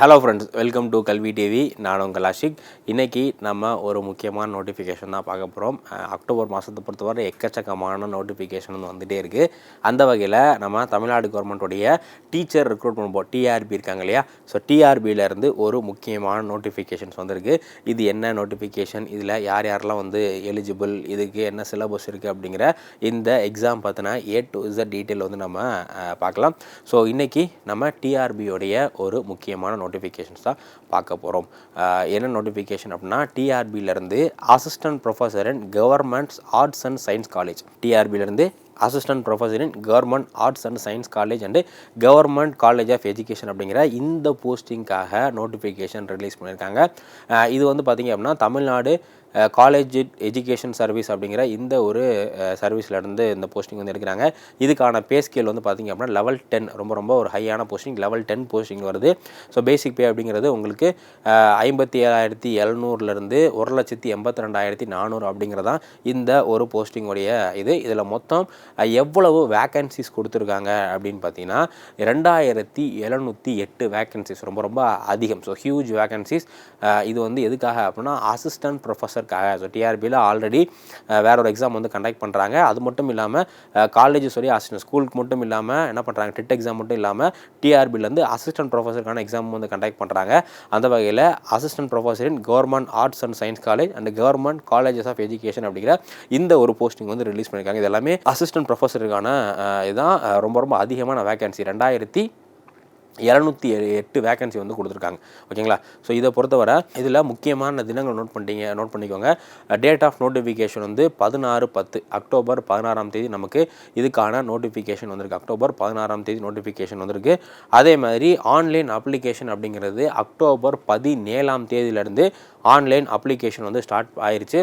Hello friends welcome to Kalvi TV நான் உங்கள் அஷிக். இன்றைக்கி நம்ம ஒரு முக்கியமான நோட்டிஃபிகேஷன் தான் பார்க்க போகிறோம் அக்டோபர் மாதத்தை பொறுத்தவரை எக்கச்சக்கமான நோட்டிஃபிகேஷன் வந்து வந்துகிட்டே இருக்குது அந்த வகையில் நம்ம தமிழ்நாடு கவர்மெண்ட்டுடைய டீச்சர் ரெக்ரூட்மெண்ட் போர்ட் டிஆர்பி இருக்காங்க இல்லையா? ஸோ டிஆர்பியிலேருந்து ஒரு முக்கியமான நோட்டிஃபிகேஷன்ஸ் வந்திருக்கு. இது என்ன நோட்டிஃபிகேஷன் இதில் யார் யாரெல்லாம் வந்து எலிஜிபிள் இதுக்கு என்ன சிலபஸ் இருக்குது அப்படிங்கிற இந்த எக்ஸாம் பார்த்தினா ஏ டு இசட் டீட்டெயில் வந்து நம்ம பார்க்கலாம். ஸோ இன்றைக்கி நம்ம டிஆர்பியோடைய ஒரு முக்கியமான நோட்டிஃபிகேஷன்ஸ் தான் பார்க்க போகிறோம் என்ன நோட்டிஃபிகேஷன் அப்படின்னா டிஆர்பியிலேருந்து assistant professor in governments arts and science college டிஆர்பியிலேருந்து assistant professor in government arts and science college and government college of education அப்படிங்கிற இந்த போஸ்டிங்காக நோட்டிஃபிகேஷன் ரிலீஸ் பண்ணியிருக்காங்க. இது வந்து பார்த்திங்க அப்படின்னா தமிழ்நாடு காலேஜ் எஜுகேஷன் சர்வீஸ் அப்படிங்கிற இந்த ஒரு சர்வீஸில் இருந்து இந்த போஸ்டிங் வந்து எடுக்கிறாங்க. இதுக்கான பே ஸ்கேல் வந்து பார்த்திங்க அப்படின்னா லெவல் டென் ரொம்ப ரொம்ப ஒரு ஹையான போஸ்டிங் லெவல் டென் போஸ்டிங் வருது. ஸோ பேசிக் பே அப்படிங்கிறது உங்களுக்கு ஐம்பத்தி ஏழாயிரத்தி எழுநூறுலேருந்து ஒரு லட்சத்தி எண்பத்தி ரெண்டாயிரத்தி நானூறு அப்படிங்கிறதான் இந்த ஒரு போஸ்டிங்குடைய இது. இதில் மொத்தம் எவ்வளவு வேக்கன்சிஸ் கொடுத்துருக்காங்க அப்படின்னு பார்த்தீங்கன்னா ரெண்டாயிரத்தி எழுநூற்றி எட்டு வேக்கன்சிஸ் ரொம்ப ரொம்ப அதிகம். ஸோ ஹியூஜ் வேக்கன்சிஸ் இது வந்து எதுக்காக அப்படின்னா அசிஸ்டன்ட் ப்ரொஃபஸருக்காக ஸோ டிஆர்பியில் ஆல்ரெடி வேற ஒரு எக்ஸாம் வந்து கண்டக்ட் பண்ணுறாங்க அது மட்டும் இல்லாமல் காலேஜ் சொல்லி அசிஸ்டன்ட் ஸ்கூலுக்கு மட்டும் இல்லாமல் என்ன பண்ணுறாங்க டெட் எக்ஸாம் மட்டும் இல்லாமல் டிஆர்பிலேருந்து அசிஸ்டன்ட் ப்ரொஃபஸருக்கான எக்ஸாம் வந்து கண்டக்ட் பண்ணுறாங்க அந்த வகையில் assistant professor in government arts and science college and government colleges of education அப்படிங்கிற இந்த ஒரு போஸ்டிங் வந்து ரிலீஸ் பண்ணியிருக்காங்க இது எல்லாமே அசிஸ்டன்ட் ப்ரொஃபஸருக்கான இதுதான் ரொம்ப ரொம்ப அதிகமான வேகன்சி ரெண்டாயிரத்தி இரநூத்தி எட்டு வேகன்சி வந்து கொடுத்துருக்காங்க. ஓகேங்களா ஸோ இதை பொறுத்தவரை இதில் முக்கியமான தினங்கள் நோட் பண்ணிட்டீங்க நோட் பண்ணிக்கோங்க. டேட் ஆஃப் நோட்டிஃபிகேஷன் வந்து பதினாறு பத்து அக்டோபர் பதினாறாம் தேதி நமக்கு இதுக்கான நோட்டிஃபிகேஷன் வந்திருக்கு. அக்டோபர் பதினாறாம் தேதி நோட்டிஃபிகேஷன் வந்திருக்கு. அதே மாதிரி ஆன்லைன் அப்ளிகேஷன் அப்படிங்கிறது அக்டோபர் பதினேழாம் தேதியிலேருந்து ஆன்லைன் அப்ளிகேஷன் வந்து ஸ்டார்ட் ஆயிடுச்சு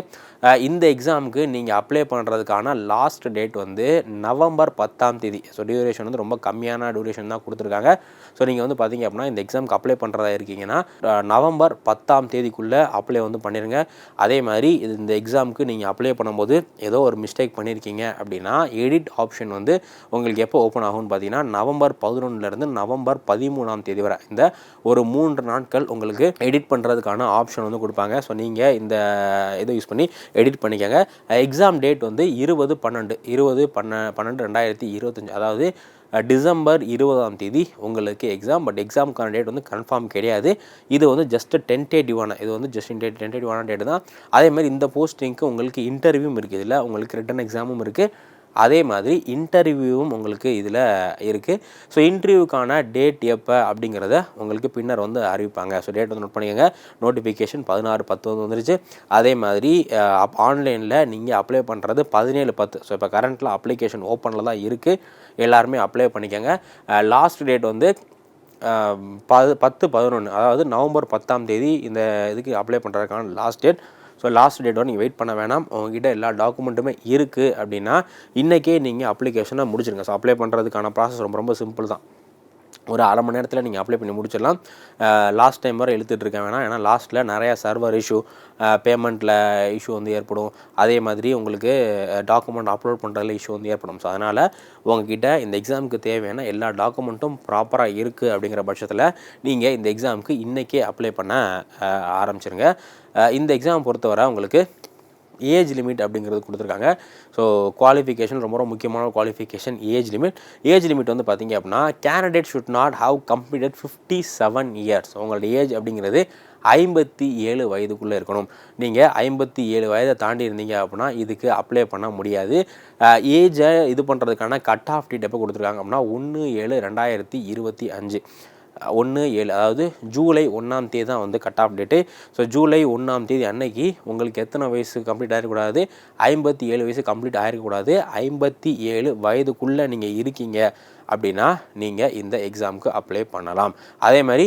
இந்த எக்ஸாமுக்கு நீங்கள் அப்ளை பண்ணுறதுக்கான லாஸ்ட் டேட் வந்து நவம்பர் பத்தாம் தேதி. ஸோ டியூரேஷன் வந்து ரொம்ப கம்மியான டியூரேஷன் தான் கொடுத்துருக்காங்க. ஸோ நீங்கள் வந்து பார்த்தீங்க அப்படின்னா இந்த எக்ஸாமுக்கு அப்ளை பண்ணுறதா இருக்கீங்கன்னா நவம்பர் பத்தாம் தேதிக்குள்ளே அப்ளை வந்து பண்ணிடுங்க அதே மாதிரி இது இந்த எக்ஸாமுக்கு நீங்கள் அப்ளை பண்ணும்போது ஏதோ ஒரு மிஸ்டேக் பண்ணியிருக்கீங்க அப்படின்னா எடிட் ஆப்ஷன் வந்து உங்களுக்கு எப்போ ஓப்பன் ஆகும்னு பார்த்தீங்கன்னா நவம்பர் பதினொன்றுலேருந்து நவம்பர் பதிமூணாம் தேதி வரை. இந்த ஒரு மூன்று நாட்கள் உங்களுக்கு எடிட் பண்ணுறதுக்கான ஆப்ஷன் வந்து கொடுப்பாங்க. ஸோ நீங்கள் இந்த இதை யூஸ் பண்ணி எடிட் பண்ணிக்கோங்க. எக்ஸாம் டேட் வந்து இருபது பன்னெண்டு இருபது பன்ன பன்னெண்டு ரெண்டாயிரத்தி இருபத்தஞ்சி. அதாவது டிசம்பர் இருபதாம் தேதி உங்களுக்கு எக்ஸாம் பட் எக்ஸாமுக்கான டேட் வந்து கன்ஃபார்ம் கிடையாது. இது வந்து ஜஸ்ட் டென்டேட்டிவான இது வந்து ஜஸ்ட் டென்டேட்டிவான டேட் தான். அதேமாதிரி இந்த போஸ்டிங்க்கு உங்களுக்கு இன்டர்வியூவும் இருக்குது இதில் உங்களுக்கு ரிட்டன் எக்ஸாமும் இருக்குது அதே மாதிரி இன்டர்வியூவும் உங்களுக்கு இதில் இருக்குது ஸோ இன்டர்வியூக்கான டேட் எப்போ அப்படிங்கிறத உங்களுக்கு பின்னர் வந்து அறிவிப்பாங்க. ஸோ டேட் வந்து நோட் பண்ணிக்கோங்க. நோட்டிஃபிகேஷன் பதினாறு பத்து வந்து வந்துருச்சு. அதே மாதிரி ஆன்லைனில் நீங்கள் அப்ளை பண்ணுறது பதினேழு பத்து. ஸோ இப்போ கரண்ட்டில் அப்ளிகேஷன் ஓப்பனில் தான் இருக்குது எல்லாருமே அப்ளை பண்ணிக்கோங்க. லாஸ்ட் டேட் வந்து பது பத்து பதினொன்று அதாவது நவம்பர் பத்தாம் தேதி இந்த இதுக்கு அப்ளை பண்ணுறதுக்கான last date so last date வரை நீங்கள் வெயிட் பண்ண வேணாம். உங்ககிட்ட எல்லா டாக்குமெண்ட்டுமே இருக்குது அப்படின்னா இன்றைக்கே நீங்கள் அப்ளிகேஷனை முடிச்சிருங்க. ஸோ அப்ளை பண்ணுறதுக்கான ப்ராசஸ் ரொம்ப ரொம்ப சிம்பிள் தான். ஒரு அரை மணி நேரத்தில் நீங்கள் அப்ளை பண்ணி முடிச்சிடலாம். லாஸ்ட் டைம் வரை இழுத்துட்டு இருக்க வேணாம். ஏன்னா லாஸ்ட்டில் நிறையா சர்வர் இஷ்யூ பேமெண்ட்டில் இஷ்யூ வந்து ஏற்படும். அதே மாதிரி உங்களுக்கு டாக்குமெண்ட் அப்லோட் பண்ணுறதுல இஷ்யூ வந்து ஏற்படும். ஸோ அதனால் உங்ககிட்ட இந்த எக்ஸாமுக்கு தேவையான எல்லா டாக்குமெண்ட்டும் ப்ராப்பராக இருக்குது அப்படிங்கிற பட்சத்தில் நீங்கள் இந்த எக்ஸாமுக்கு இன்றைக்கே அப்ளை பண்ண ஆரம்பிச்சிருங்க. இந்த எக்ஸாம் பொறுத்தவரை உங்களுக்கு ஏஜ் லிமிட் அப்படிங்கிறது கொடுத்துருக்காங்க. ஸோ குவாலிஃபிகேஷன் ரொம்ப ரொம்ப முக்கியமான qualification age limit. Age limit வந்து பார்த்திங்க அப்படின்னா candidate should not have completed fifty seven years உங்களோட ஏஜ் அப்படிங்கிறது ஐம்பத்தி ஏழு வயதுக்குள்ளே இருக்கணும். நீங்கள் ஐம்பத்தி ஏழு வயதை தாண்டி இருந்தீங்க அப்படின்னா இதுக்கு அப்ளை பண்ண முடியாது. ஏஜை இது பண்ணுறதுக்கான கட் ஆஃப் டேட் எப்போ கொடுத்துருக்காங்க அப்படின்னா ஒன்று ஏழு ரெண்டாயிரத்தி இருபத்தி அஞ்சு. ஒன்று ஏழு அதாவது ஜூலை ஒன்றாம் தேதி தான் வந்து cut off date so July ஒன்றாம் தேதி அன்னைக்கு உங்களுக்கு எத்தனை வயசு கம்ப்ளீட் ஆகிடக்கூடாது ஐம்பத்தி ஏழு வயசு கம்ப்ளீட் ஆகிடக்கூடாது ஐம்பத்தி ஏழு வயதுக்குள்ளே நீங்கள் இருக்கீங்க. அப்படின்னா நீங்கள் இந்த எக்ஸாமுக்கு அப்ளை பண்ணலாம். அதே மாதிரி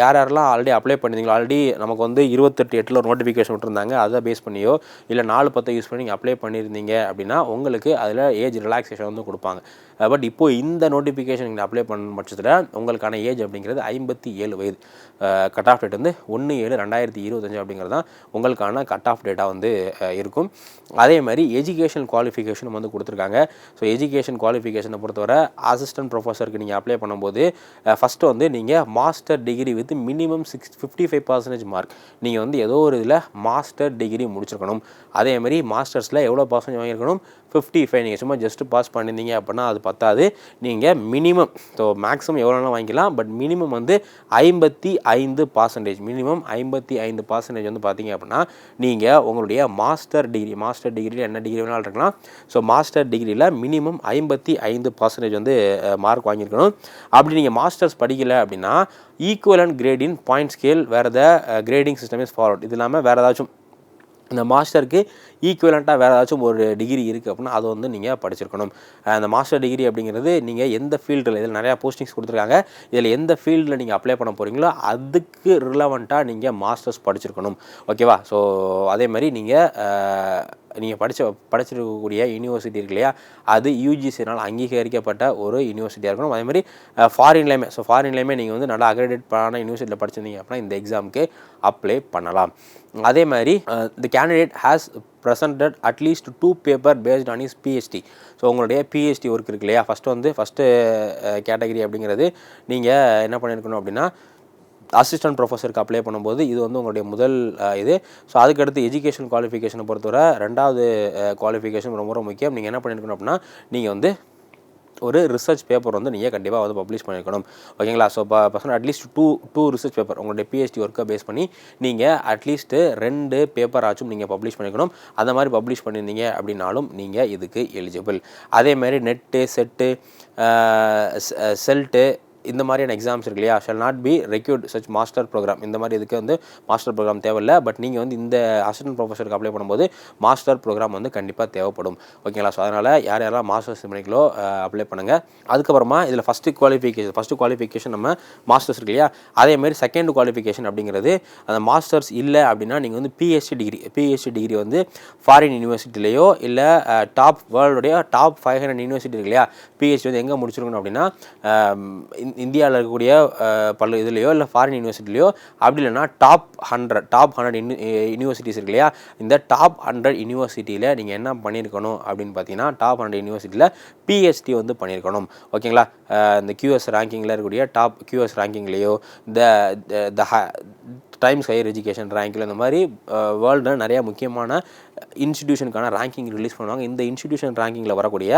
யார் யாரெல்லாம் ஆல்ரெடி அப்ளை பண்ணியிருந்தீங்களோ ஆல்ரெடி நமக்கு வந்து இருபத்தெட்டு எட்டில் ஒரு நோட்டிஃபிகேஷன் விட்டுருந்தாங்க அதை பேஸ் பண்ணியோ இல்லை நாலு பத்தை யூஸ் பண்ணி நீங்கள் அப்ளை பண்ணியிருந்தீங்க அப்படின்னா உங்களுக்கு அதில் ஏஜ் ரிலாக்ஸேஷன் வந்து கொடுப்பாங்க. பட் இப்போ இந்த நோட்டிஃபிகேஷன் நீங்கள் அப்ளை பண்ண பட்சத்தில் உங்களுக்கான ஏஜ் அப்படிங்கிறது ஐம்பத்தி ஏழு வயது. கட் ஆஃப் டேட் வந்து ஒன்று ஏழு ரெண்டாயிரத்தி இருபத்தஞ்சு அப்படிங்கிறது தான் உங்களுக்கான கட் ஆஃப் டேட்டாக வந்து இருக்கும். அதே மாதிரி எஜுகேஷன் குவாலிஃபிகேஷன் வந்து கொடுத்துருக்காங்க. ஸோ எஜுகேஷன் குவாலிஃபிகேஷனை பொறுத்தவரை அசிஸ்டன்ட் ப்ரொஃபஸருக்கு நீங்கள் அப்ளை பண்ணும்போது ஃபஸ்ட்டு வந்து நீங்கள் master degree with minimum six fifty five percentage mark நீங்கள் வந்து ஏதோ ஒரு இதில் மாஸ்டர் டிகிரி முடிச்சிருக்கணும். அதேமாதிரி மாஸ்டர்ஸில் எவ்வளோ பர்சன்டேஜ் வாங்கியிருக்கணும்? ஃபிஃப்டி ஃபைவ் நீங்கள் சும்மா ஜஸ்ட் பாஸ் பண்ணியிருந்தீங்க அப்படின்னா அது பத்தாது. நீங்கள் மினிமம் ஸோ மேக்ஸிமம் எவ்வளோ வேணாலும் வாங்கிக்கலாம். பட் மினிமம் வந்து ஐம்பத்தி ஐந்து பர்சன்டேஜ் மினிமம் ஐம்பத்தி ஐந்து பர்சன்டேஜ் வந்து பார்த்தீங்க அப்படின்னா நீங்கள் உங்களுடைய மாஸ்டர் டிகிரி மாஸ்டர் டிகிரியில் என்ன டிகிரி வேணாலும் இருக்கலாம். ஸோ மாஸ்டர் டிகிரியில் மினிமம் ஐம்பத்தி ஐந்து பர்சன்டேஜ் வந்து மார்க் வாங்கியிருக்கணும். அப்படி நீங்கள் மாஸ்டர்ஸ் படிக்கலை அப்படின்னா ஈக்குவலன் கிரேடின் பாயிண்ட் ஸ்கேல் வேறு the grading system is forward இது இல்லாமல் வேறு ஏதாச்சும் இந்த மாஸ்டருக்கு ஈக்குவலண்ட்டாக வேறு ஏதாச்சும் ஒரு டிகிரி இருக்குது அப்படின்னா அதை வந்து நீங்கள் படிச்சிருக்கணும். அந்த மாஸ்டர் டிகிரி அப்படிங்கிறது நீங்கள் எந்த ஃபீல்டில் இதில் நிறையா போஸ்டிங்ஸ் கொடுத்துருக்காங்க. இதில் எந்த ஃபீல்டில் நீங்கள் அப்ளை பண்ண போகிறீங்களோ அதுக்கு ரிலவெண்ட்டாக நீங்கள் மாஸ்டர்ஸ் படிச்சிருக்கணும். ஓகேவா ஸோ அதே மாதிரி நீங்கள் நீங்கள் படித்த படிச்சிருக்கக்கூடிய யூனிவர்சிட்டி இருக்கு இல்லையா? அது யூஜிசினால் அங்கீகரிக்கப்பட்ட ஒரு யூனிவர்சிட்டியாக இருக்கணும். அதே மாதிரி ஃபாரின்லேயுமே ஸோ ஃபாரின்லேயுமே நீங்கள் வந்து நல்லா அக்ரெடிட் பண்ண யூனிவர்சிட்டியில் படிச்சிருந்தீங்க அப்படின்னா இந்த எக்ஸாமுக்கு அப்ளை பண்ணலாம். அதே மாதிரி the candidate has presented at least two paper based on is PhD so உங்களுடைய பிஹெச்டி ஒர்க் இருக்கு இல்லையா? ஃபஸ்ட்டு வந்து ஃபஸ்ட்டு கேட்டகரி அப்படிங்கிறது நீங்கள் என்ன பண்ணியிருக்கணும் அப்படின்னா அசிஸ்டன்ட் ப்ரொஃபஸருக்கு அப்ளை பண்ணும்போது இது வந்து உங்களுடைய முதல் இது. ஸோ அதுக்கடுத்து எஜுகேஷன் குவாலிஃபிகேஷனை பொறுத்தவரை ரெண்டாவது குவாலிஃபிகேஷன் ரொம்ப ரொம்ப முக்கியம். நீங்கள் என்ன பண்ணியிருக்கணும் அப்படின்னா நீங்கள் வந்து ஒரு ரிசர்ச் பேப்பர் வந்து நீங்கள் கண்டிப்பாக வந்து பப்ளிஷ் பண்ணியிருக்கணும் ஓகேங்களா ஸோ இப்போ person at least two two research paper உங்களுடைய பிஹெச்டி ஒர்க்கை பேஸ் பண்ணி நீங்கள் அட்லீஸ்ட்டு ரெண்டு பேப்பர் ஆச்சும் நீங்கள் பப்ளிஷ் பண்ணிக்கணும். அந்த மாதிரி பப்ளிஷ் பண்ணியிருந்தீங்க அப்படின்னாலும் நீங்கள் இதுக்கு எலிஜிபிள் அதேமாதிரி நெட்டு செட்டு செல்ட்டு இந்த மாதிரியான எக்ஸாம்ஸ் இருக்கு இல்லையா? Shall not be required such master program இந்த மாதிரி இதுக்கு வந்து மாஸ்டர் ப்ரோக்ராம் தேவையில்லை. பட் நீங்கள் வந்து இந்த அசிஸ்டன்ட் ப்ரொஃபஸருக்கு அப்ளை பண்ணும்போது மாஸ்டர் ப்ரோக்ராம் வந்து கண்டிப்பாக தேவைப்படும். ஓகேங்களா ஸோ அதனால் யார் யாரெல்லாம் மாஸ்டர்ஸ் பண்ணிக்கலோ அப்ளை பண்ணுங்கள் அதுக்கப்புறமா இதில் ஃபஸ்ட்டு குவாலிஃபிகேஷன் ஃபஸ்ட்டு குவாலிஃபிகேஷன் நம்ம மாஸ்டர்ஸ் இருக்கு இல்லையா? அதேமாதிரி செகண்ட் குவாலிஃபிகேஷன் அப்படிங்கிறது அந்த மாஸ்டர்ஸ் இல்லை அப்படின்னா நீங்கள் வந்து பிஎஸ்சி டிகிரி பிஎஸ்சி டிகிரி வந்து ஃபாரின் யூனிவர்சிட்டிலேயோ இல்லை டாப் வேர்ல்டுடைய டாப் ஃபைவ் ஹண்ட்ரட் யூனிவர்சிட்டி இருக்கு இல்லையா? பிஹெச்டி வந்து எங்கே முடிச்சிருக்கணும் அப்படின்னா இந்தியாவில் இருக்கக்கூடிய பல இதுலேயோ இல்லை ஃபாரின் யூனிவர்சிட்டிலையோ அப்படி இல்லைன்னா top hundred top hundred universities இருக்கு இல்லையா? இந்த டாப் ஹண்ட்ரட் யூனிவர்சிட்டியில் நீங்கள் என்ன பண்ணியிருக்கணும் அப்படின்னு பார்த்தீங்கன்னா டாப் ஹண்ட்ரட் யூனிவர்சிட்டியில் பிஹெச்டி வந்து பண்ணியிருக்கணும் ஓகேங்களா? இந்த கியூஎஸ் ரேங்கிங்கில் இருக்கக்கூடிய top QS ரேங்கிங்லேயோ the the times higher education ரேங்கில் இந்த மாதிரி வேர்ல்டில் நிறையா முக்கியமான இன்ஸ்டிடியூஷனுக்கான ரேங்கிங் ரிலீஸ் பண்ணுவாங்க. இந்த இன்ஸ்டிடியூஷன் ரேங்கிங்கில் வரக்கூடிய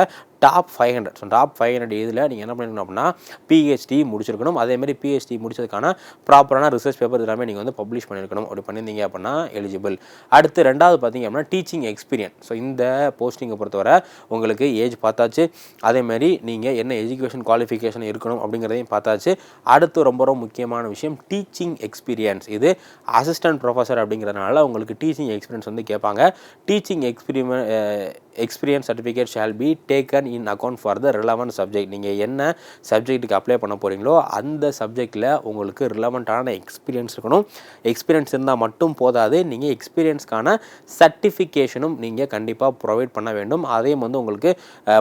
top five hundred so top five hundred இதில் நீங்கள் என்ன பண்ணிக்கணும் அப்படின்னா பிஹெச்டி முடிச்சிருக்கணும். அதே மாதிரி பிஹெச்டி முடிச்சதுக்கான ப்ராப்பரான ரிசர்ச் பேப்பர் எல்லாமே நீங்கள் வந்து பப்ளிஷ் பண்ணியிருக்கணும் அப்படி பண்ணியிருந்தீங்க அப்படின்னா எலிஜிபிள் அடுத்து ரெண்டாவது பார்த்தீங்க அப்படின்னா டீச்சிங் எக்ஸ்பீரியன்ஸ் ஸோ இந்த போஸ்டிங்கை பொறுத்தவரை உங்களுக்கு ஏஜ் பார்த்தாச்சு. அதேமாதிரி நீங்கள் என்ன எஜுகேஷன் குவாலிஃபிகேஷன் இருக்கணும் அப்படிங்கிறதையும் பார்த்தாச்சு. அடுத்து ரொம்ப ரொம்ப முக்கியமான விஷயம் டீச்சிங் எக்ஸ்பீரியன்ஸ் இது அசிஸ்டன்ட் ப்ரொஃபஸர் அப்படிங்கிறதுனால உங்களுக்கு டீச்சிங் எக்ஸ்பீரியன்ஸ் வந்து கேட்பாங்க. Teaching experience experience certificate shall be taken in account for the relevant subject நீங்கள் என்ன சப்ஜெக்ட்டுக்கு அப்ளை பண்ண போகிறீங்களோ அந்த சப்ஜெக்டில் உங்களுக்கு ரிலவெண்ட்டான எக்ஸ்பீரியன்ஸ் இருக்கணும். எக்ஸ்பீரியன்ஸ் இருந்தால் மட்டும் போதாது. நீங்கள் எக்ஸ்பீரியன்ஸ்க்கான சர்டிஃபிகேஷனும் நீங்கள் கண்டிப்பாக ப்ரொவைட் பண்ண வேண்டும். அதையும் வந்து உங்களுக்கு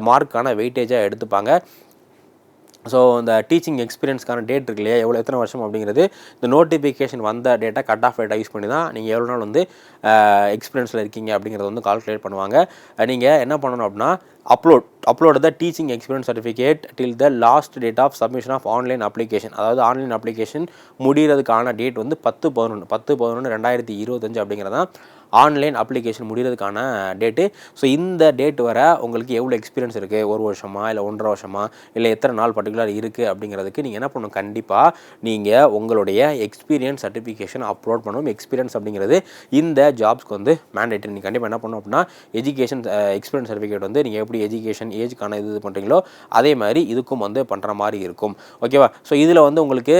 மார்க்கான வெயிட்டேஜாக எடுத்துப்பாங்க. ஸோ இந்த டீச்சிங் எக்ஸ்பீரியன்ஸ்க்கான டேட் இருக்கு இல்லையா? எவ்வளோ எத்தனை வருஷம் அப்படிங்கிறது இந்த நோட்டிஃபிகேஷன் வந்த டேட்டா கட் ஆஃப் டேட்டா யூஸ் பண்ணி தான் நீங்கள் எவ்வளோ நாள் வந்து எக்ஸ்பீரியன்ஸில் இருக்கீங்க அப்படிங்கிறத வந்து கால்குலேட் பண்ணுவாங்க. நீங்கள் என்ன பண்ணணும் அப்படின்னா upload upload the teaching experience certificate till the last date of submission of online application அதாவது ஆன்லைன் அப்ளிகேஷன் முடிகிறதுக்கான டேட் வந்து பத்து பதினொன்று பத்து பதினொன்று ரெண்டாயிரத்தி இருபத்தஞ்சு அப்படிங்கிறதான் ஆன்லைன் அப்ளிகேஷன் முடிகிறதுக்கான டேட்டு ஸோ இந்த டேட் வர உங்களுக்கு எவ்வளோ எக்ஸ்பீரியன்ஸ் இருக்குது ஒரு வருஷமா இல்லை ஒன்றரை வருஷமா இல்லை எத்தனை நாள் பர்டிகுலர் இருக்குது அப்படிங்கிறதுக்கு நீங்கள் என்ன பண்ணணும்? கண்டிப்பாக நீங்கள் உங்களுடைய எக்ஸ்பீரியன்ஸ் சர்டிஃபிகேஷன் அப்லோட் பண்ணணும். எக்ஸ்பீரியன்ஸ் அப்படிங்கிறது இந்த ஜாப்ஸ்க்கு வந்து மேண்டேட்டரி நீங்கள் கண்டிப்பாக என்ன பண்ணணும் அப்படின்னா எஜுகேஷன் எக்ஸ்பீரியன்ஸ் சர்டிஃபிகேட் வந்து நீங்கள் எப்படி எஜுகேஷன் ஏஜ்க்கான இது பண்ணுறீங்களோ அதே மாதிரி இதுக்கும் வந்து பண்ணுற மாதிரி இருக்கும். ஓகேவா ஸோ இதில் வந்து உங்களுக்கு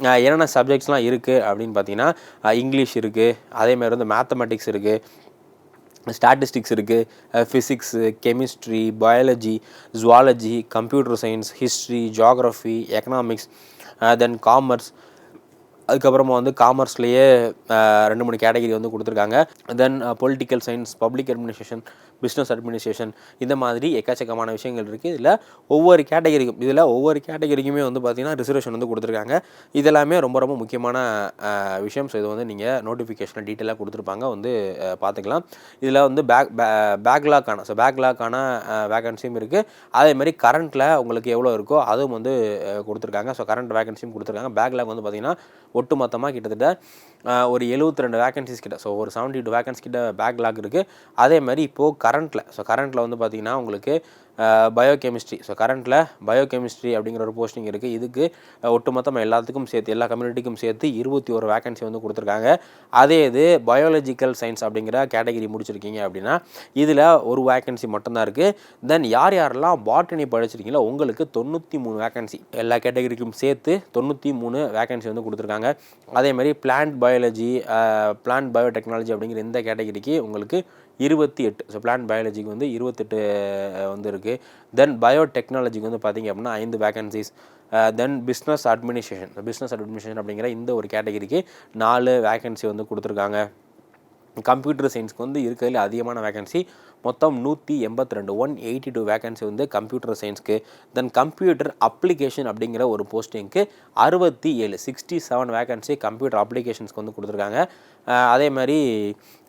என்னென்ன சப்ஜெக்ட்ஸ்லாம் இருக்குது அப்படின்னு பார்த்தீங்கன்னா இங்கிலீஷ் இருக்குது அதேமாதிரி வந்து மேத்தமெட்டிக்ஸ் இருக்குது ஸ்டாட்டிஸ்டிக்ஸ் இருக்குது physics chemistry biology zoology computer science history geography economics then commerce அதுக்கப்புறமா வந்து காமர்ஸ்லேயே ரெண்டு மூணு கேட்டகரி வந்து கொடுத்துருக்காங்க. Then political science public administration business administration இந்த மாதிரி எக்கச்சக்கமான விஷயங்கள் இருக்குது இதில் ஒவ்வொரு கேட்டகரிக்கும் இதில் ஒவ்வொரு கேட்டகரிக்குமே வந்து பார்த்திங்கன்னா ரிசர்வேஷன் வந்து கொடுத்துருக்காங்க. இதெல்லாமே ரொம்ப ரொம்ப முக்கியமான விஷயம். ஸோ இது வந்து நீங்கள் நோட்டிஃபிகேஷனில் டீட்டெயிலாக கொடுத்துருப்பாங்க. வந்து பார்த்துக்கலாம் இதில் வந்து பேக் பேக்லாக்கான ஸோ பேக்லாக்கான வேகன்சியும் இருக்குது அதே மாதிரி கரண்ட்டில் உங்களுக்கு எவ்வளோ இருக்கோ அதுவும் வந்து கொடுத்துருக்காங்க. ஸோ கரண்ட் வேகன்சியும் கொடுத்துருக்காங்க. பேக்லாக் வந்து பார்த்திங்கன்னா ஒட்டு மொத்தமாக கிட்டத்தட்ட ஒரு எழுபத்தி ரெண்டு வேகன்சிஸ் கிட்ட. ஸோ ஒரு செவன்ட்டி டூ வேகன்ஸ் கிட்ட பேக்லாக் இருக்குது அதே மாதிரி இப்போது கரண்ட்டில் ஸோ கரண்ட்டில் வந்து பார்த்திங்கன்னா உங்களுக்கு பயோகெமிஸ்ட்ரி ஸோ கரண்ட்டில் பயோகெமிஸ்ட்ரி அப்படிங்கிற ஒரு போஸ்டிங் இருக்குது இதுக்கு ஒட்டுமொத்தமாக எல்லாத்துக்கும் சேர்த்து எல்லா கம்யூனிட்டிக்கும் சேர்த்து இருபத்தி ஒரு வேகன்சி வந்து கொடுத்துருக்காங்க. அதே இது பயாலஜிக்கல் சயின்ஸ் அப்படிங்கிற கேட்டகரி முடிச்சிருக்கீங்க அப்படின்னா இதில் ஒரு வேகன்சி மட்டும்தான் இருக்குது தென் யார் யாரெல்லாம் பாட்டனி படிச்சிருக்கீங்களோ உங்களுக்கு தொண்ணூற்றி மூணு வேகன்சி எல்லா கேட்டகரிக்கும் சேர்த்து தொண்ணூற்றி மூணு வேகன்சி வந்து கொடுத்துருக்காங்க. அதே மாதிரி பிளான்ட் பயாலஜி பிளான்ட் பயோடெக்னாலஜி அப்படிங்கிற இந்த கேட்டகரிக்கு உங்களுக்கு இருபத்தி எட்டு. ஸோ பிளான் பயாலஜிக்கு வந்து இருபத்தெட்டு வந்து இருக்குது தென் பயோடெக்னாலஜிக்கு வந்து பார்த்தீங்க அப்படின்னா ஐந்து vacancies then business administration business administration அப்படிங்கிற இந்த ஒரு கேட்டகரிக்கு நாலு வேகன்சி வந்து கொடுத்துருக்காங்க. கம்ப்யூட்டர் சயின்ஸ்க்கு வந்து இருக்கிறதுல அதிகமான வேகன்சி மொத்தம் நூற்றி எண்பத்தி ரெண்டு ஒன் எயிட்டி டூ வேகன்சி வந்து கம்ப்யூட்டர் சயின்ஸ்க்கு தென் கம்ப்யூட்டர் அப்ளிகேஷன் அப்படிங்கிற ஒரு போஸ்டிங்க்கு அறுபத்தி ஏழு சிக்ஸ்டி செவன் வேகன்சி கம்ப்யூட்டர் அப்ளிகேஷன்ஸ்க்கு வந்து கொடுத்துருக்காங்க. அதே மாதிரி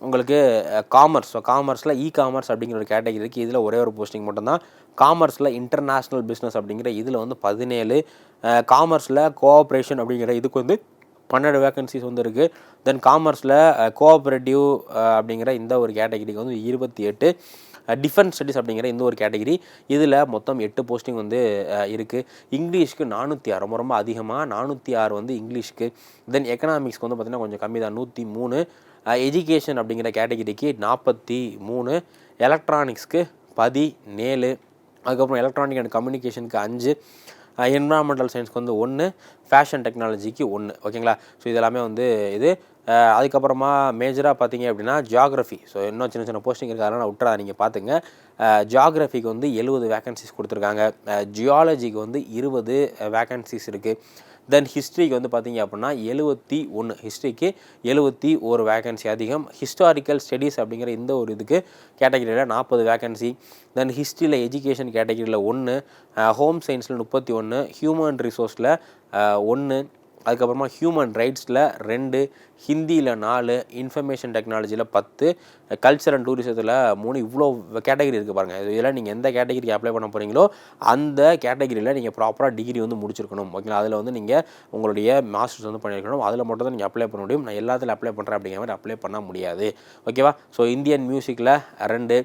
உங்களுக்கு காமர்ஸ் ஸோ காமர்ஸில் இ காமர்ஸ் அப்படிங்கிற ஒரு கேட்டகரி இருக்குது இதில் ஒரே ஒரு போஸ்டிங் மட்டும்தான். காமர்ஸில் இன்டர்நேஷ்னல் பிஸ்னஸ் அப்படிங்கிற இதில் வந்து பதினேழு காமர்ஸில் கோஆப்ரேஷன் அப்படிங்கிற இதுக்கு வந்து பன்னெண்டு வேகன்சிஸ் வந்து இருக்குது தென் காமர்ஸில் கோஆப்ரேட்டிவ் அப்படிங்கிற இந்த ஒரு கேட்டகரிக்கு வந்து இருபத்தி எட்டு. Uh, டிஃபென்ஸ் ஸ்டடீஸ் அப்படிங்கிற இந்த ஒரு கேட்டகரி இதில் மொத்தம் எட்டு போஸ்டிங் வந்து uh, இருக்குது இங்கிலீஷ்க்கு நானூற்றி ஆறு ரொம்ப ரொம்ப அதிகமாக நானூற்றி ஆறு வந்து இங்கிலீஷ்க்கு தென் எக்கனாமிக்ஸ்க்கு வந்து பார்த்திங்கன்னா கொஞ்சம் கம்மி தான் நூற்றி மூணு. Uh, எஜுகேஷன் அப்படிங்கிற கேட்டகரிக்கு நாற்பத்தி மூணு. எலக்ட்ரானிக்ஸ்க்கு பதினேழு. அதுக்கப்புறம் எலக்ட்ரானிக் அண்ட் கம்யூனிகேஷனுக்கு அஞ்சு. என்வரான்மெண்டல் சயின்ஸ்க்கு வந்து ஒன்று ஃபேஷன் டெக்னாலஜிக்கு ஒன்று ஓகேங்களா ஸோ இதெல்லாமே வந்து இது. அதுக்கப்புறமா மேஜராக பார்த்தீங்க அப்படின்னா ஜியாகிரஃபி ஸோ இன்னும் சின்ன சின்ன போஸ்டிங் இருக்கு அதெல்லாம் விட்டுறா நீங்கள் பார்த்துங்க ஜியாகிரஃபிக்கு வந்து எழுபது வேகன்சிஸ் கொடுத்துருக்காங்க. ஜியாலஜிக்கு வந்து இருபது வேகன்சிஸ் இருக்குது தென் ஹிஸ்ட்ரிக்கு வந்து பார்த்தீங்க அப்படின்னா எழுபத்தி ஒன்று ஹிஸ்ட்ரிக்கு எழுபத்தி ஒரு வேகன்சி அதிகம். ஹிஸ்டாரிக்கல் ஸ்டடீஸ் அப்படிங்கிற இந்த ஒரு இதுக்கு கேட்டகரியில் நாற்பது வேகன்சி தென் ஹிஸ்ட்ரியில் எஜுகேஷன் கேட்டகரியில் ஒன்று ஹோம் சயின்ஸில் முப்பத்தி ஒன்று ஹியூமன் ரிசோர்ஸில் ஒன்று அதுக்கப்புறமா ஹியூமன் ரைட்ஸில் ரெண்டு ஹிந்தியில் நாலு இன்ஃபர்மேஷன் டெக்னாலஜியில் பத்து கல்ச்சர் அண்ட் டூரிசத்தில் மூணு. இவ்வளோ கேட்டகரி இருக்குது பாருங்கள் இதெல்லாம் நீங்கள் எந்த கேட்டகரிக்கு அப்ளை பண்ண போகிறீங்களோ அந்த கேட்டகரியில் நீங்கள் ப்ராப்பராக டிகிரி வந்து முடிச்சிருக்கணும். ஓகேங்களா அதில் வந்து நீங்கள் உங்களுடைய மாஸ்டர்ஸ் வந்து பண்ணியிருக்கணும். அதில் மட்டும் தான் நீங்கள் அப்ளை பண்ண முடியும். நான் எல்லாத்துலையும் அப்ளை பண்ணுறேன் அப்படிங்கிற மாதிரி அப்ளை பண்ண முடியாது. ஓகேவா ஸோ இந்தியன் மியூசிக்கில் ரெண்டு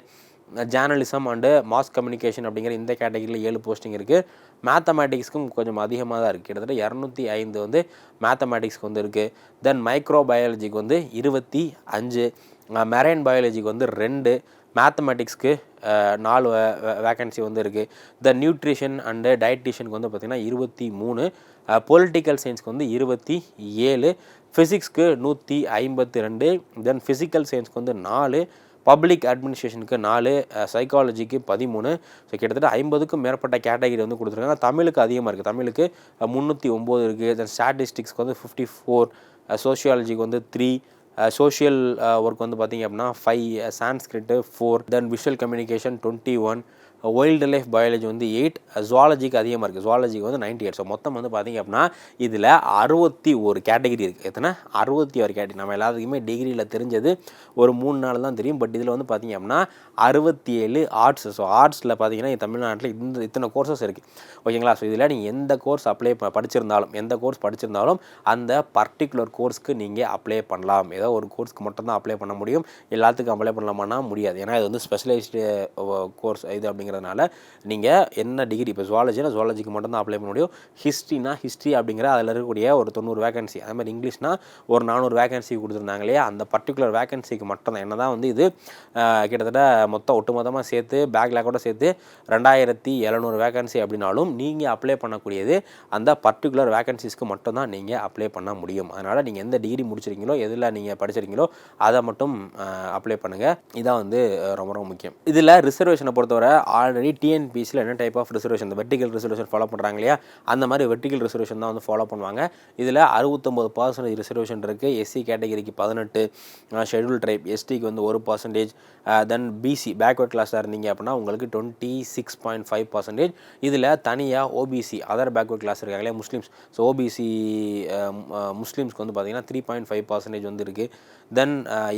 ஜேர்னலிசம் அண்டு மாஸ் கம்யூனிகேஷன் அப்படிங்கிற இந்த கேட்டகரியில் ஏழு போஸ்டிங் இருக்குது மேத்தமேட்டிக்ஸ்க்கும் கொஞ்சம் அதிகமாக தான் இருக்குது கிட்டத்தட்ட இரநூத்தி ஐந்து வந்து மேத்தமேட்டிக்ஸ்க்கு வந்து இருக்குது தென் மைக்ரோ பயாலஜிக்கு வந்து இருபத்தி அஞ்சு. மெரைன் பயாலஜிக்கு வந்து ரெண்டு. மேத்தமேட்டிக்ஸ்க்கு நாலு வேக்கன்சி வந்து இருக்குது தென் நியூட்ரிஷன் அண்டு டயட்டிஷியனுக்கு வந்து பார்த்திங்கன்னா இருபத்தி மூணு. பொலிட்டிக்கல் சயின்ஸ்க்கு வந்து இருபத்தி ஏழு. ஃபிசிக்ஸ்க்கு நூற்றி ஐம்பத்தி ரெண்டு. தென் ஃபிசிக்கல் சயின்ஸ்க்கு வந்து நாலு. பப்ளிக் அட்மினிஸ்ட்ரேஷனுக்கு நாலு சைக்காலஜிக்கு பதிமூணு. ஸோ கிட்டத்தட்ட ஐம்பதுக்கும் மேற்பட்ட கேட்டகரி வந்து கொடுத்துருக்காங்க. தமிழுக்கு அதிகமாக இருக்குது தமிழுக்கு முந்நூற்றி ஒம்பது இருக்குது தென் ஸ்டாட்டிஸ்டிக்ஸ்க்கு வந்து ஃபிஃப்டி ஃபோர் சோஷியாலஜிக்கு வந்து த்ரீ சோஷியல் ஒர்க் வந்து பார்த்திங்க அப்படின்னா five Sanskrit four then visual communication twenty one wild life biology வந்து எயிட் ஜுவாலஜிக்கு அதிகமாக இருக்குது ஜுவாலஜிக்கு வந்து நைன்டி எயிட் ஸோ மொத்தம் வந்து பார்த்திங்க அப்படின்னா இதில் அறுபத்தி ஒரு கேட்டகரி இருக்குது எத்தனை? அறுபத்தி ஒரு கேட்டகரி நம்ம எல்லாத்துக்குமே டிகிரியில் தெரிஞ்சது ஒரு மூணு நாள் தான் தெரியும். பட் இதில் வந்து பார்த்திங்க அப்படின்னா அறுபத்தி ஏழு ஆர்ட்ஸ் ஸோ ஆர்ட்ஸில் பார்த்தீங்கன்னா தமிழ்நாட்டில் இந்த இத்தனை கோர்சஸ் இருக்குது ஓகேங்களா ஸோ இதில் நீங்கள் எந்த கோர்ஸ் அப்ளை ப படிச்சிருந்தாலும் எந்த கோர்ஸ் படிச்சிருந்தாலும் அந்த பர்டிகுலர் கோர்ஸ்க்கு நீங்கள் அப்ளை பண்ணலாம். ஏதோ ஒரு கோர்ஸ்க்கு மட்டும் தான் அப்ளை பண்ண முடியும். எல்லாத்துக்கும் அப்ளை பண்ணலாமான்னா முடியாது. ஏன்னா இது வந்து ஸ்பெஷலைஸ்டு கோர்ஸ் uh, இது அப்படிங்கிறதுனால நீங்கள் என்ன டிகிரி இப்போ ஜுவாலஜினா ஜுவாலஜிக்கு மட்டும் தான் அப்ளை பண்ண முடியும். ஹிஸ்ட்ரினா ஹிஸ்ட்ரி அப்படிங்கிற அதில் இருக்கக்கூடிய ஒரு தொண்ணூறு வேகன்சி அதே மாதிரி இங்கிலீஷ்னா ஒரு நானூறு வேகன்சி கொடுத்துருந்தாங்க இல்லையா? அந்த பர்டிகுலர் வேகன்சிக்கு மட்டும்தான். என்ன தான் வந்து இது கிட்டத்தட்ட மொத்தம் ஒட்டுமொத்தமாக சேர்த்து பேக்லாக்கோட சேர்த்து ரெண்டாயிரத்தி எழுநூறு வேகன்சி அப்படின்னாலும் நீங்கள் அப்ளை பண்ணக்கூடியது அந்த பர்டிகுலர் வேகன்சிஸ்க்கு மட்டும் தான் நீங்கள் அப்ளை பண்ண முடியும். அதனால் நீங்கள் எந்த டிகிரி முடிச்சிருக்கீங்களோ எதில் நீங்கள் படிச்சிருக்கீங்களோ அதை மட்டும் அப்ளை பண்ணுங்கள் இதான் வந்து ரொம்ப ரொம்ப முக்கியம். இதில் ரிசர்வேஷனை பொறுத்தவரை ஆல்ரெடி டிஎன்பிசியில் என்ன டைப் ஆஃப் ரிசர்வேஷன் இந்த வெர்டிகல் ரிசர்வேஷன் ஃபாலோ பண்ணுறாங்க இல்லையா? அந்த மாதிரி வெர்டிகல் ரிசர்வேஷன் தான் வந்து ஃபாலோ பண்ணுவாங்க. இதில் அறுபத்தொம்பது பர்சன்டேஜ் ரிசர்வேஷன் இருக்குது எஸ்சி கேட்டகரிக்கு பதினெட்டு. ஷெட்யூல் ட்ரைப் எஸ்டிக்கு வந்து ஒரு பர்சன்டேஜ் தென் பிசி பேக்வர்ட் கிளாஸாக இருந்தீங்க அப்படின்னா உங்களுக்கு twenty six point five percentage இதில் தனியாக ஓபிசி அதர் பேக்வர்ட் கிளாஸ் இருக்காங்களே முஸ்லீம்ஸ். ஸோ ஓபிசி முஸ்லீம்ஸ்க்கு வந்து பார்த்தீங்கன்னா த்ரீ பாயிண்ட் ஃபைவ் பர்சன்டேஜ் வந்து இருக்குது தென்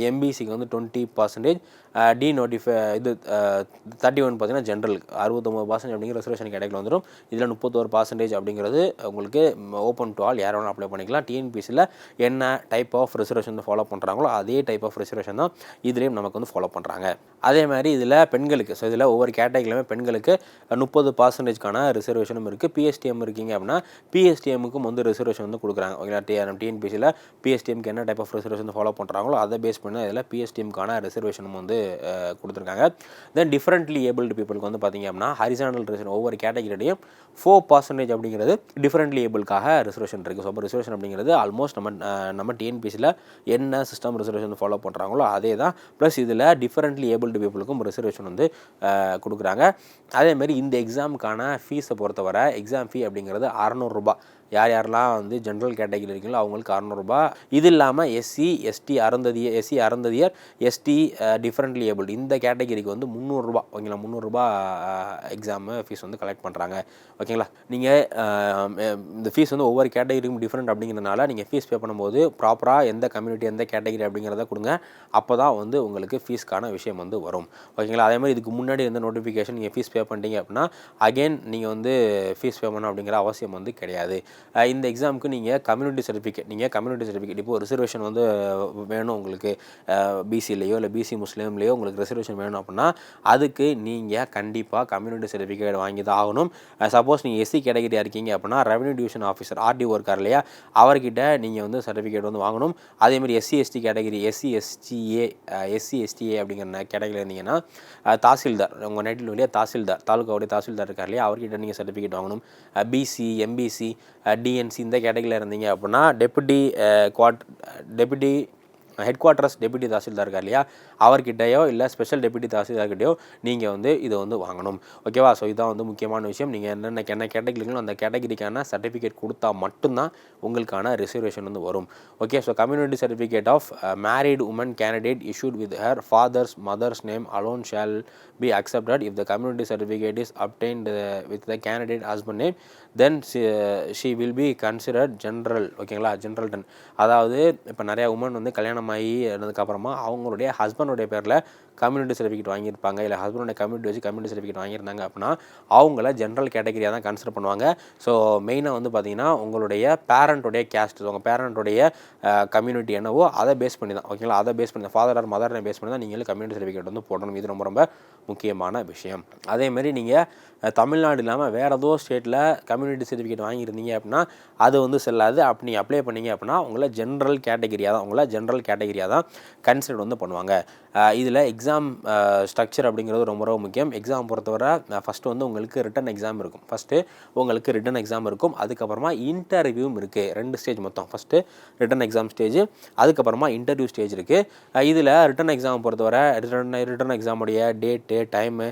எம்பிசிக்கு வந்து டுவெண்ட்டி பர்சன்டேஜ் டி நோட்டிஃபை இது தேர்ட்டி ஒன் பார்த்தீங்கன்னா ஜென்ரல் அறுபத்தொம்பது பர்சன்டேஜ் அப்படிங்கிற ரிசர்வேஷன் கேட்டகரியில் வந்துடும் இதில் முப்பத்தோரு பர்சன்டேஜ் அப்படிங்கிறது உங்களுக்கு ஓப்பன் டு ஆல் யார் வேணால் அப்ளை பண்ணிக்கலாம். டிஎன்பிசியில் என்ன டைப் ஆஃப் ரிசர்வேஷன் வந்து ஃபாலோ பண்ணுறாங்களோ அதே டைப் ஆஃப் ரிசர்வேஷன் தான் இதுலேயும் நமக்கு வந்து ஃபாலோ பண்ணுறாங்க அதே மாதிரி இதில் பெண்களுக்கு ஸோ இதில் ஒவ்வொரு கேட்டகரியிலுமே பெண்களுக்கு முப்பது பர்சன்டேஜ்க்கான ரிசர்வேஷனும் இருக்குது பிஎஸ்டிஎம் இருக்கீங்க அப்படின்னா பிஎஸ்டிஎம்முக்கும் வந்து ரிசர்வேஷன் வந்து கொடுக்குறாங்க. ஓகேங்களா? டி டிஎன்பிசியில் பிஎஸ்டிஎம்க்கு என்ன டைப் ஆஃப் ரிசர்வேஷன் ஃபாலோ பண்ணுறாங்களோ அதை பேஸ் பண்ணி இதில் பிஎஸ்டிஎம்க்கான ரிசர்வேஷனும் வந்து கொடுத்துருக்காங்க. தென் டிஃப்ரெண்ட்லி ஏபிள்டு பீப்புளுக்கு வந்து பார்த்தீங்க அப்படின்னா ஹரிசானல் ரிசர்வேஷன் ஒவ்வொரு கேட்டகிரிலையும் ஃபோர் பர்சன்டேஜ் அப்படிங்கிறது டிஃப்ரெண்ட்லி ஏபிளுக்காக ரிசர்வேஷன் இருக்குது ஸோ அப்போ ரிசர்வேஷன் அப்படிங்கிறது ஆல்மோஸ்ட் நம்ம நம்ம டிஎன்பிசியில் என்ன சிஸ்டம் ரிசர்வேஷன் ஃபாலோ பண்ணுறாங்களோ அதே தான் ப்ளஸ் இதில் டிஃபரெண்ட்லி ஏபிள்டு பீப்புளுக்கும் ரிசர்வேஷன் வந்து கொடுக்குறாங்க. அதேமாரி இந்த எக்ஸாமுக்கான ஃபீஸை பொறுத்தவரை எக்ஸாம் ஃபீ அப்படிங்கிறது அறநூறுரூபா யார் யாரெல்லாம் வந்து ஜென்ரல் கேட்டகிரி இருக்கீங்களோ அவங்களுக்கு அறநூறுபா இது இல்லாமல் SC ST Arunthathiyar SC Arunthathiyar ST differently able இந்த கேட்டகரிக்கு வந்து முந்நூறுரூபா ஓகேங்களா முந்நூறுரூபா எக்ஸாமு ஃபீஸ் வந்து கலெக்ட் பண்ணுறாங்க ஓகேங்களா நீங்கள் இந்த ஃபீஸ் வந்து ஒவ்வொரு கேட்டகரிக்கும் டிஃப்ரெண்ட் அப்படிங்கிறதுனால நீங்கள் ஃபீஸ் பே பண்ணும்போது ப்ராப்பராக எந்த கம்யூனிட்டி எந்த கேட்டகரி அப்படிங்கிறத கொடுங்க. அப்போ தான் வந்து உங்களுக்கு ஃபீஸ்க்கான விஷயம் வந்து வரும். ஓகேங்களா அதே மாதிரி இதுக்கு முன்னாடி இருந்த நோட்டிஃபிகேஷன் நீங்கள் ஃபீஸ் பே பண்ணிட்டீங்க அப்படின்னா அகைன் நீங்கள் வந்து ஃபீஸ் பே பண்ணணும் அப்படிங்கிற அவசியம் வந்து கிடையாது. இந்த எக்ஸாமுக்கு நீங்கள் கம்யூனிட்டி சர்டிஃபிகேட் நீங்கள் கம்யூனிட்டி சர்டிஃபிகேட் இப்போ ரிசர்வேஷன் வந்து வேணும் உங்களுக்கு. பிசிலேயோ இல்லை பிசி முஸ்லீம்லேயோ உங்களுக்கு ரிசர்வேஷன் வேணும் அப்படின்னா அதுக்கு நீங்கள் கண்டிப்பாக கம்யூனிட்டி சர்டிஃபிகேட் வாங்கி தான் ஆகணும். சப்போஸ் நீங்கள் எஸ்சி கேட்டகரியாக இருக்கீங்க அப்படின்னா ரெவன்யூ டிவிஷன் ஆஃபீஸர் ஆர்டி ஒர்க்கார் இல்லையா? அவர்கிட்ட நீங்கள் வந்து சர்டிஃபிகேட் வந்து வாங்கணும். அதேமாதிரி SC ST category SC STA SC STA அப்படிங்கிற கேட்டகரியில் இருந்தீங்கன்னா தாசில்தார் உங்கள் நைட்டில் வழியாக தாசில்தார் தாலுக்காவுடைய தாசில்தார் இருக்கார் இல்லையா? அவர்கிட்ட நீங்கள் சர்டிஃபிகேட் வாங்கணும். பிசி எம்பிசி டிஎன்சி இந்த கேட்டகரியில் இருந்தீங்க அப்படின்னா deputy quad deputy headquarters deputy tahsildar இருக்கார் இல்லையா? அவர்கிட்டயோ இல்லை ஸ்பெஷல் டெபுட்டி தாசில்தார்கிட்டயோ நீங்கள் வந்து இதை வந்து வாங்கணும். ஓகேவா ஸோ இதுதான் வந்து முக்கியமான விஷயம். நீங்கள் என்னென்ன என்ன கேட்டகிரிகளும் அந்த கேட்டகிரிக்கான சர்டிஃபிகேட் கொடுத்தா மட்டும்தான் உங்களுக்கான ரிசர்வேஷன் வந்து வரும். Okay so community certificate of married woman candidate issued with her father's mother's name alone shall be accepted if the community certificate is obtained with the candidate husband name then then will be considered general ஓகேங்களா general டன் அதாவது இப்போ நிறையா woman வந்து கல்யாணம் ஆகி இருந்ததுக்கப்புறமா அவங்களுடைய ஹஸ்பண்டோடைய பேரில் கம்யூனிட்டி சர்டிஃபிகேட் வாங்கியிருப்பாங்க. இல்லை ஹஸ்பண்டோட கம்யூனிட்டி வச்சு கம்யூனிட்டி சர்டிஃபிகேட் வாங்கியிருந்தாங்க அப்படின்னா அவங்கள ஜென்ரல் கேட்டகரியாக தான் கன்சிடர் பண்ணுவாங்க. ஸோ மெயினாக வந்து பார்த்தீங்கன்னா உங்களுடைய பேரண்ட்டுடைய கேஸ்ட் உங்கள் பேரண்ட்டுடைய கம்யூனிட்டி என்னவோ அதை பேஸ் பண்ணி தான். ஓகேங்களா அதை பேஸ் பண்ணி ஃபாதர் ஆர் மதர் பேஸ் பண்ணி தான் நீங்களும் கம்யூனிட்டி சர்டிஃபிகேட் வந்து போடணும். இது ரொம்ப ரொம்ப முக்கியமான விஷயம். அதேமாரி நீங்கள் தமிழ்நாடு இல்லாமல் வேறு ஏதோ ஸ்டேட்டில் கம்யூனிட்டி சர்டிஃபிகேட் வாங்கியிருந்தீங்க அப்படின்னா அது வந்து செல்லாது. அப்படி நீங்கள் அப்ளை பண்ணீங்க அப்படின்னா உங்களை ஜென்ரல் கேட்டகரியாக தான் உங்களை ஜென்ரல் கேட்டகரியாக தான் கன்சிடர் வந்து பண்ணுவாங்க. இதில் எக்ஸாம் ஸ்ட்ரக்சர் uh, அப்படிங்கிறது ரொம்ப ரொம்ப முக்கியம். எக்ஸாம் பொறுத்தவரை ஃபஸ்ட்டு வந்து உங்களுக்கு ரிட்டன் எக்ஸாம் இருக்கும். ஃபஸ்ட்டு உங்களுக்கு ரிட்டன் எக்ஸாம் இருக்கும். அதுக்கப்புறமா இன்டர்வியூவும் இருக்குது ரெண்டு ஸ்டேஜ் மொத்தம். ஃபஸ்ட்டு ரிட்டன் எக்ஸாம் ஸ்டேஜ் அதுக்கப்புறமா இன்டர்வியூ ஸ்டேஜ் இருக்குது இதில் ரிட்டன் எக்ஸாம் பொறுத்தவரை ரிட்டன் ரிட்டன் எக்ஸாமுடைய டேட்டு டைமு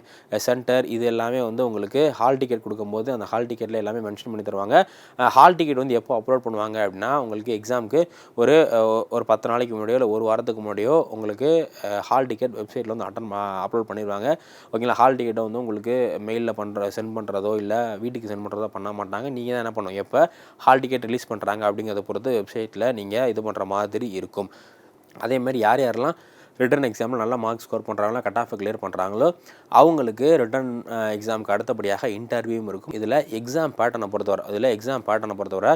சென்டர் இது எல்லாமே வந்து உங்களுக்கு ஹால் டிக்கெட் கொடுக்கும்போது அந்த ஹால் டிக்கெட்டில் எல்லாமே மென்ஷன் பண்ணி தருவாங்க. ஹால் டிக்கெட் வந்து எப்போ அப்லோட் பண்ணுவாங்க அப்படின்னா உங்களுக்கு எக்ஸாமுக்கு ஒரு ஒரு பத்து நாளைக்கு முன்னாடியோ இல்லை ஒரு வாரத்துக்கு முன்னாடியோ உங்களுக்கு ஹால் டிக்கெட் வெப்சைட் வெப்சைட்டில் வந்து அட்டன் அப்லோட் பண்ணிடுவாங்க ஓகேங்களா? ஹால் டிக்கெட்டை வந்து உங்களுக்கு மெயிலில் பண்ணுற சென்ட் பண்ணுறதோ இல்லை வீட்டுக்கு சென்ட் பண்ணுறதோ பண்ண மாட்டாங்க. நீங்கள் தான் என்ன பண்ணுவோம் எப்போ ஹால் டிக்கெட் ரிலீஸ் பண்ணுறாங்க அப்படிங்கிறத பொறுத்து வெப்சைட்டில் நீங்கள் இது பண்ணுற மாதிரி இருக்கும். அதே மாதிரி யார் யாரெல்லாம் ரிட்டன் எக்ஸாமில் நல்லா மார்க் ஸ்கோர் பண்ணுறாங்களோ கட் ஆஃப் கிளியர் பண்ணுறாங்களோ அவங்களுக்கு ரிட்டன் எக்ஸாமுக்கு அடுத்தபடியாக இன்டர்வியூவும் இருக்கும். இதில் எக்ஸாம் பேட்டர்னை பொறுத்தவரை இதில் எக்ஸாம் பேட்டர்னை பொறுத்தவரை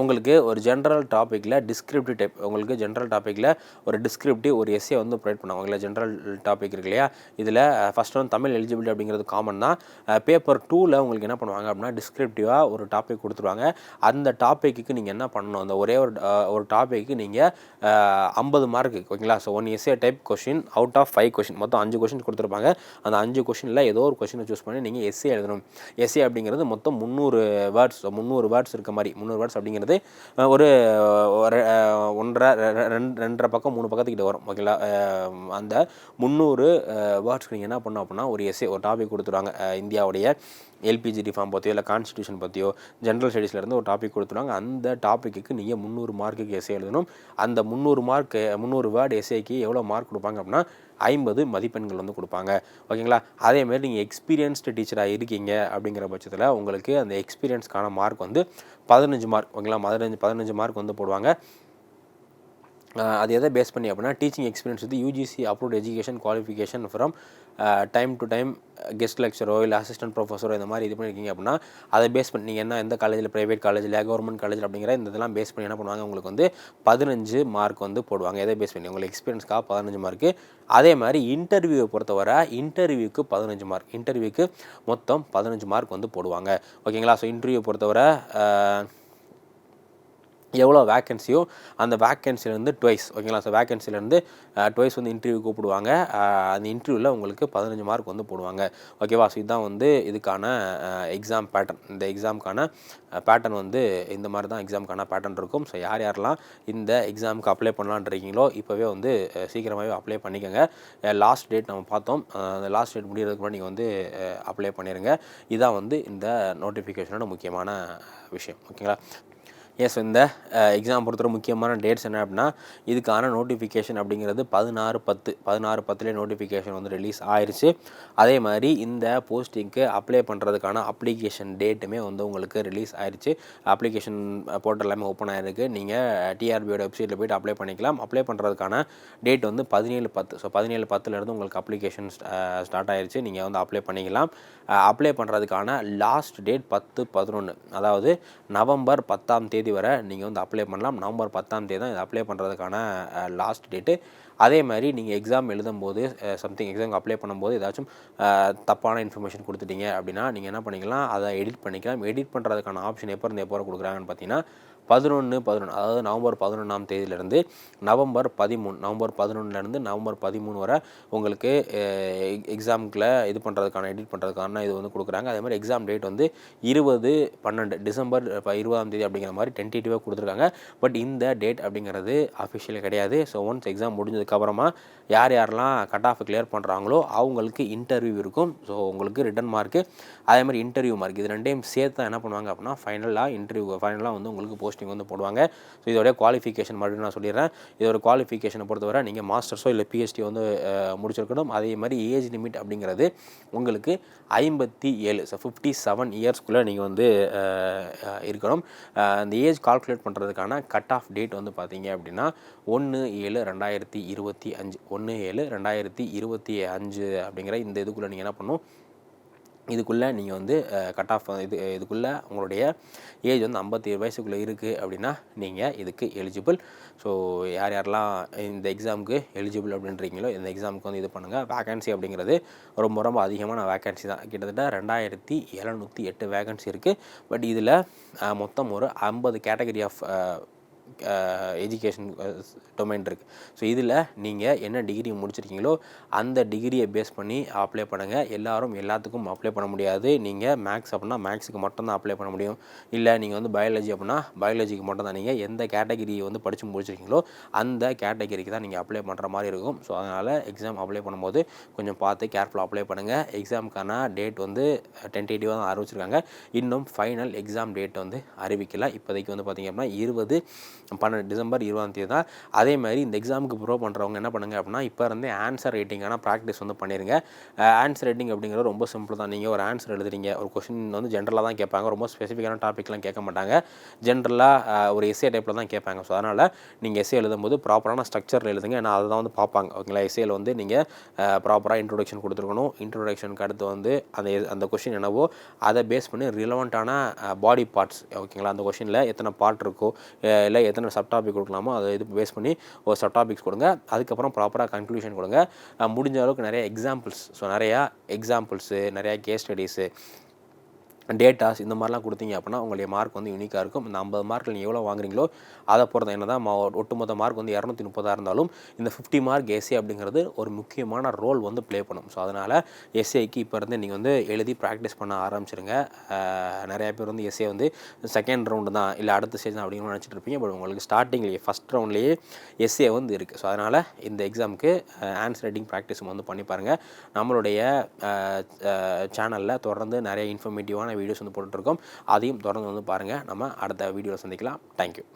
உங்களுக்கு ஒரு ஜென்ரல் டாப்பிக்கில் டிஸ்கிரிப்டிவ் டைப் உங்களுக்கு ஜென்ரல் டாப்பிக்கில் ஒரு டிஸ்கிரிப்டிவ் ஒரு எஸ்ஸே வந்து ப்ரொவைட் பண்ணுவாங்க. இல்லை ஜென்ரல் டாபிக் இருக்கு இல்லையா? இதில் ஃபஸ்ட் வந்து தமிழ் எலிஜிபிலிட்டி அப்படிங்கிறது காமன் தான். பேப்பர் டூவில் உங்களுக்கு என்ன பண்ணுவாங்க அப்படின்னா டிஸ்கிரிப்டிவாக ஒரு டாபிக் கொடுத்துருவாங்க. அந்த டாப்பிக்கு நீங்கள் என்ன பண்ணணும்? அந்த ஒரே ஒரு ஒரு டாப்பிக்கு நீங்கள் ஐம்பது மார்க்கு ஓகேங்களா? So one SA type question out of five question மொத்தம் அஞ்சு கொஷின் கொடுத்துருப்பாங்க. அந்த அஞ்சு கொஷினில் ஏதோ ஒரு கொஷினை சூஸ் பண்ணி நீங்கள் எஸ்சி எழுதணும். எஸ்சி அப்படிங்கிறது மொத்தம் முந்நூறு வேர்ட்ஸ் முந்நூறு வேர்ட்ஸ் இருக்க மாதிரி. முந்நூறு வேர்ட்ஸ் அப்படிங்கிறது ஒரு ஒன்றரை ரெண்டு ரெண்டரை பக்கம் மூணு பக்கத்துக்கிட்ட வரும். ஓகேங்களா? அந்த முந்நூறு வேர்ட்ஸ்க்கு நீங்கள் என்ன பண்ணணும் அப்படின்னா ஒரு எஸ்ஏ ஒரு டாபிக் கொடுத்துருவாங்க. இந்தியாவுடைய எல்பிஜி ரிஃபார்ம் பற்றியோ இல்லை கான்ஸ்டியூஷன் பற்றியோ ஜென்ரல் ஸ்டடீஸ்லேருந்து ஒரு டாபிக் கொடுத்துருவாங்க. அந்த டாப்பிக்கு நீங்கள் முந்நூறு மார்க்குக்கு எஸ்ஏ எழுதணும். அந்த முந்நூறு மார்க் முந்நூறு வேர்டு எஸ்ஏக்கு எவ்வளோ மார்க் கொடுப்பாங்க அப்படின்னா ஐம்பது மதிப்பெண்கள் வந்து கொடுப்பாங்க. ஓகேங்களா? அதேமாதிரி நீங்கள் எக்ஸ்பீரியன்ஸ்டு டீச்சராக இருக்கீங்க அப்படிங்கிற பட்சத்தில் உங்களுக்கு அந்த எக்ஸ்பீரியன்ஸ்க்கான மார்க் வந்து பதினஞ்சு மார்க் ஓகேங்களா? பதினஞ்சு பதினஞ்சு மார்க் வந்து போடுவாங்க. அது எதை பேஸ் பண்ணி அப்படின்னா டீச்சிங் எக்ஸ்பீரியன்ஸ் வந்து UGC approved education qualification from time to time guest லெக்சரோ இல்லை அசிஸ்டன்ட் ப்ரொஃபஸரோ இந்த மாதிரி இது பண்ணியிருக்கீங்க அப்படின்னா அதை பேஸ் பண்ணி நீங்கள் என்ன எந்த காலேஜில் ப்ரைவேட் காலேஜில் கவர்மெண்ட் காலேஜ் அப்படிங்கிற இந்த இதெல்லாம் பேஸ் பண்ணி என்ன பண்ணுவாங்க? உங்களுக்கு வந்து பதினஞ்சு மார்க் வந்து போடுவாங்க. எதை பேஸ் பண்ணி? உங்களுக்கு எக்ஸ்பீரியன்ஸ்க்காக பதினஞ்சு மார்க்கு அதே மாதிரி இன்டர்வியூவை பொறுத்தவரை இன்டர்வியூக்கு பதினஞ்சு மார்க் இன்டர்வியூக்கு மொத்தம் பதினஞ்சு மார்க் வந்து போடுவாங்க. ஓகேங்களா ஸோ இன்டர்வியூ பொறுத்தவரை எவ்வளோ வேக்கன்சியோ அந்த வேக்கன்சிலேருந்து டுவைஸ் ஓகேங்களா ஸோ வேக்கன்சிலேருந்து டுவைஸ் வந்து இன்டர்வியூ கூப்பிடுவாங்க. Uh, அந்த இன்டர்வியூவில் உங்களுக்கு பதினஞ்சு மார்க் வந்து போடுவாங்க. ஓகேவா ஸோ இதுதான் வந்து இதுக்கான uh, எக்ஸாம் பேட்டர்ன் இந்த எக்ஸாமுக்கான பேட்டர்ன் uh, வந்து இந்த மாதிரி தான் எக்ஸாமுக்கான பேட்டர்ன் இருக்கும். ஸோ யார் யாரெல்லாம் இந்த எக்ஸாமுக்கு அப்ளை பண்ணலான்னு இருக்கீங்களோ இப்போவே வந்து சீக்கிரமாகவே அப்ளை பண்ணிக்கோங்க. லாஸ்ட் டேட் நம்ம பார்த்தோம். அந்த லாஸ்ட் டேட் முடிகிறதுக்கு முன்னாடி நீங்கள் வந்து அப்ளை பண்ணிடுங்க இதான் வந்து இந்த நோட்டிஃபிகேஷனோட முக்கியமான விஷயம். ஓகேங்களா எஸ் இந்த எக்ஸாம் பொறுத்தவரை முக்கியமான டேட்ஸ் என்ன அப்படின்னா இதுக்கான நோட்டிஃபிகேஷன் அப்படிங்கிறது பதினாறு பத்து பதினாறு பத்துலேயே நோட்டிஃபிகேஷன் வந்து ரிலீஸ் ஆயிடுச்சு அதே மாதிரி இந்த போஸ்டிங்க்கு அப்ளை பண்ணுறதுக்கான அப்ளிகேஷன் டேட்டுமே வந்து உங்களுக்கு ரிலீஸ் ஆயிடுச்சு அப்ளிகேஷன் போர்ட்டல் எல்லாமே ஓப்பன் ஆயிருக்கு. நீங்கள் டிஆர்பியோட வெப்சைட்டில் போய்ட்டு அப்ளை பண்ணிக்கலாம். அப்ளை பண்ணுறதுக்கான டேட் வந்து பதினேழு பத்து ஸோ பதினேழு பத்துலேருந்து உங்களுக்கு அப்ளிகேஷன் ஸ்டார்ட் ஆயிடுச்சு நீங்கள் வந்து அப்ளை பண்ணிக்கலாம். அப்ளை பண்ணுறதுக்கான லாஸ்ட் டேட் பத்து பதினொன்று அதாவது நவம்பர் பத்தாம் தேதி வரை நீங்கள் வந்து அப்ளை பண்ணலாம். நவம்பர் பத்தாம் தேதி தான் இது அப்ளை பண்ணுறதுக்கான லாஸ்ட் டேட்டு அதே மாதிரி நீங்கள் எக்ஸாம் எழுதும்போது சம்திங் எக்ஸாம் அப்ளை பண்ணும்போது ஏதாச்சும் தப்பான இன்ஃபர்மேஷன் கொடுத்துட்டீங்க அப்படின்னா நீங்கள் என்ன பண்ணிக்கலாம் அதை எடிட் பண்ணிக்கலாம். எடிட் பண்ணுறதுக்கான ஆப்ஷன் எப்போ இருந்து எப்போ கொடுக்குறாங்கன்னு பார்த்தீங்கன்னா பதினொன்று பதினொன்று அதாவது நவம்பர் பதினொன்றாம் தேதியிலேருந்து நவம்பர் பதிமூணு நவம்பர் பதினொன்றுலேருந்து நவம்பர் பதிமூணு வரை உங்களுக்கு எக்ஸாமுக்கில் இது பண்ணுறதுக்கான எடிட் பண்ணுறதுக்கான இது வந்து கொடுக்குறாங்க. அதே மாதிரி எக்ஸாம் டேட் வந்து இருபது பன்னெண்டு டிசம்பர் இப்போ இருபதாம் தேதி அப்படிங்கிற மாதிரி டென்டேட்டிவாக கொடுத்துருக்காங்க. பட் இந்த டேட் அப்படிங்கிறது அஃபிஷியல் கிடையாது. ஸோ ஒன்ஸ் எக்ஸாம் முடிஞ்சதுக்கப்புறமா யார் யாரெல்லாம் கட் ஆஃப் கிளியர் பண்ணுறாங்களோ அவங்களுக்கு இன்டர்வியூ இருக்கும். ஸோ உங்களுக்கு ரிட்டன் மார்க்கு அதே மாதிரி இன்டர்வியூ மார்க் இது ரெண்டையும் சேர்த்து தான் என்ன பண்ணுவாங்க அப்படின்னா ஃபைனலாக இன்டர்வியூ ஃபைனலாக வந்து உங்களுக்கு போஸ்ட் போஸ்டிங் வந்து போடுவாங்க. ஸோ இதோடைய குவாலிஃபிகேஷன் மட்டும் நான் சொல்லிடுறேன். இதோட குவாலிஃபிகேஷனை பொறுத்தவரை நீங்கள் மாஸ்டர்ஸோ இல்லை பிஹெச்டி வந்து முடிச்சிருக்கணும். அதே மாதிரி ஏஜ் லிமிட் அப்படிங்கிறது உங்களுக்கு ஐம்பத்தி ஏழு ஸோ ஃபிஃப்டி செவன் இயர்ஸ்க்குள்ளே நீங்கள் வந்து இருக்கணும். அந்த ஏஜ் கால்குலேட் பண்ணுறதுக்கான கட் ஆஃப் டேட் வந்து பார்த்தீங்க அப்படின்னா ஒன்று ஏழு ரெண்டாயிரத்தி இருபத்தி அஞ்சு ஒன்று ஏழு ரெண்டாயிரத்தி இருபத்தி அஞ்சு அப்படிங்கிற இந்த இதுக்குள்ளே நீங்கள் என்ன பண்ணணும்? இதுக்குள்ளே நீங்கள் வந்து கட் ஆஃப் இது இதுக்குள்ளே உங்களுடைய ஏஜ் வந்து ஐம்பத்தி ஏழு வயசுக்குள்ளே இருக்குது அப்படின்னா நீங்கள் இதுக்கு எலிஜிபிள் ஸோ யார் யாரெல்லாம் இந்த எக்ஸாமுக்கு எலிஜிபிள் அப்படின்றீங்களோ இந்த எக்ஸாமுக்கு வந்து இது பண்ணுங்கள் வேகன்சி அப்படிங்கிறது ரொம்ப ரொம்ப அதிகமான வேகன்சி தான். கிட்டத்தட்ட ரெண்டாயிரத்தி எழுநூற்றி எட்டு வேகன்சி இருக்குது பட் இதில் மொத்தம் ஒரு ஐம்பது கேட்டகரி ஆஃப் எஜுகேஷன் டொமைன் இருக்குது ஸோ இதில் நீங்கள் என்ன டிகிரி முடிச்சிருக்கீங்களோ அந்த டிகிரியை பேஸ் பண்ணி அப்ளை பண்ணுங்கள் எல்லோரும் எல்லாத்துக்கும் அப்ளை பண்ண முடியாது. நீங்கள் மேக்ஸ் அப்படின்னா மேக்ஸுக்கு மட்டும்தான் அப்ளை பண்ண முடியும். இல்லை நீங்கள் வந்து பயாலஜி அப்படின்னா பயாலஜிக்கு மட்டும்தான். நீங்கள் எந்த கேட்டகிரி வந்து படித்து முடிச்சிருக்கீங்களோ அந்த கேட்டகிரிக்கு தான் நீங்கள் அப்ளை பண்ணுற மாதிரி இருக்கும். ஸோ அதனால் எக்ஸாம் அப்ளை பண்ணும்போது கொஞ்சம் பார்த்து கேர்ஃபுல்லாக அப்ளை பண்ணுங்கள் எக்ஸாமுக்கான டேட் வந்து டென்டேட்டிவாக தான் அறிவிச்சிருக்காங்க. இன்னும் ஃபைனல் எக்ஸாம் டேட் வந்து அறிவிக்கல. இப்போதைக்கு வந்து பார்த்திங்க அப்படின்னா இருபது பன்னெண்டு டிசம்பர் இருபதாம் தேதி தான். அதே மாதிரி இந்த எக்ஸாமுக்கு ப்ரோ பண்ணுறவங்க என்ன பண்ணுங்க அப்படின்னா இப்போ இருந்தே ஆன்சர் ரைட்டிங்கான ப்ராக்டிஸ் வந்து பண்ணிடுங்க ஆன்சர் ரைட்டிங் அப்படிங்கிறது ரொம்ப சிம்பிள் தான். நீங்கள் ஒரு ஆன்சர் எழுதுறீங்க ஒரு கொஷின் வந்து ஜென்ரலாக தான் கேட்பாங்க ரொம்ப ஸ்பெசிஃபிக்கான டாப்பிக்லாம் கேட்க மாட்டாங்க. ஜென்ரலாக ஒரு எஸ்ஏ டைப்பில் தான் கேட்பாங்க. ஸோ அதனால் நீங்கள் எஸ்ஏ எழுதும்போது ப்ராப்பரான ஸ்ட்ரக்சரில் எழுதுங்க. ஏன்னா அதை தான் வந்து பார்ப்பாங்க. ஓகேங்களா? எஸ்ஏல வந்து நீங்கள் ப்ராப்பராக இன்ட்ரோடக்ஷன் கொடுத்துருக்கணும். இன்ட்ரோடக்ஷனுக்கு அடுத்து வந்து அந்த அந்த கொஷின் என்னவோ அதை பேஸ் பண்ணி ரிலவெண்ட்டான பாடி பார்ட்ஸ் ஓகேங்களா? அந்த கொஷினில் எத்தனை பார்ட் இருக்கோ இல்லை எத்தனை சப் டாபிக் கொடுக்கலாமோ அதை இது பேஸ் பண்ணி ஒரு சப் டாபிக்ஸ் கொடுங்க. அதுக்கப்புறம் ப்ராப்பராக கன்க்ளூஷன் கொடுங்க. முடிஞ்ச அளவுக்கு நிறைய எக்ஸாம்பிள்ஸ் ஸோ நிறையா எக்ஸாம்பிள்ஸு நிறையா கேஸ் ஸ்டடீஸு டேட்டாஸ் இந்த மாதிரிலாம் கொடுத்தீங்க அப்படின்னா உங்களுடைய மார்க் வந்து யூனிக்காக இருக்கும். இந்த ஐம்பது மார்க்கில் நீங்கள் எவ்வளோ வாங்குறீங்களோ அதை பொறுத்த என்ன தான் ஒட்டுமொத்த மார்க் வந்து இரநூத்தி முப்பதாக இருந்தாலும் இந்த ஃபிஃப்டி மார்க் எஸ்ஏ அப்படிங்கிறது ஒரு முக்கியமான ரோல் வந்து ப்ளே பண்ணும். ஸோ அதனால் எஸ்ஏக்கு இப்போ இருந்து நீங்கள் வந்து எழுதி ப்ராக்டிஸ் பண்ண ஆரம்பிச்சிருங்க. நிறையா பேர் வந்து எஸ்ஏ வந்து செகண்ட் ரவுண்டு தான் இல்லை அடுத்த ஸ்டேஜ் தான் அப்படின்னு நினச்சிட்டு இருப்பீங்க. பட் உங்களுக்கு ஸ்டார்டிங்லேயே ஃபஸ்ட் ரவுண்ட்லேயே எஸ்ஏ வந்து இருக்குது ஸோ அதனால் இந்த எக்ஸாமுக்கு ஆன்சர் ரைட்டிங் ப்ராக்டிஸ் வந்து பண்ணி பாருங்கள் நம்மளுடைய சேனலில் தொடர்ந்து நிறைய இன்ஃபர்மேட்டிவான வீடியோஸ் வந்து போட்டுட்ருக்கோம். அதையும் தொடர்ந்து வந்து பாருங்கள் நம்ம அடுத்த வீடியோவில் சந்திக்கலாம். தேங்க்யூ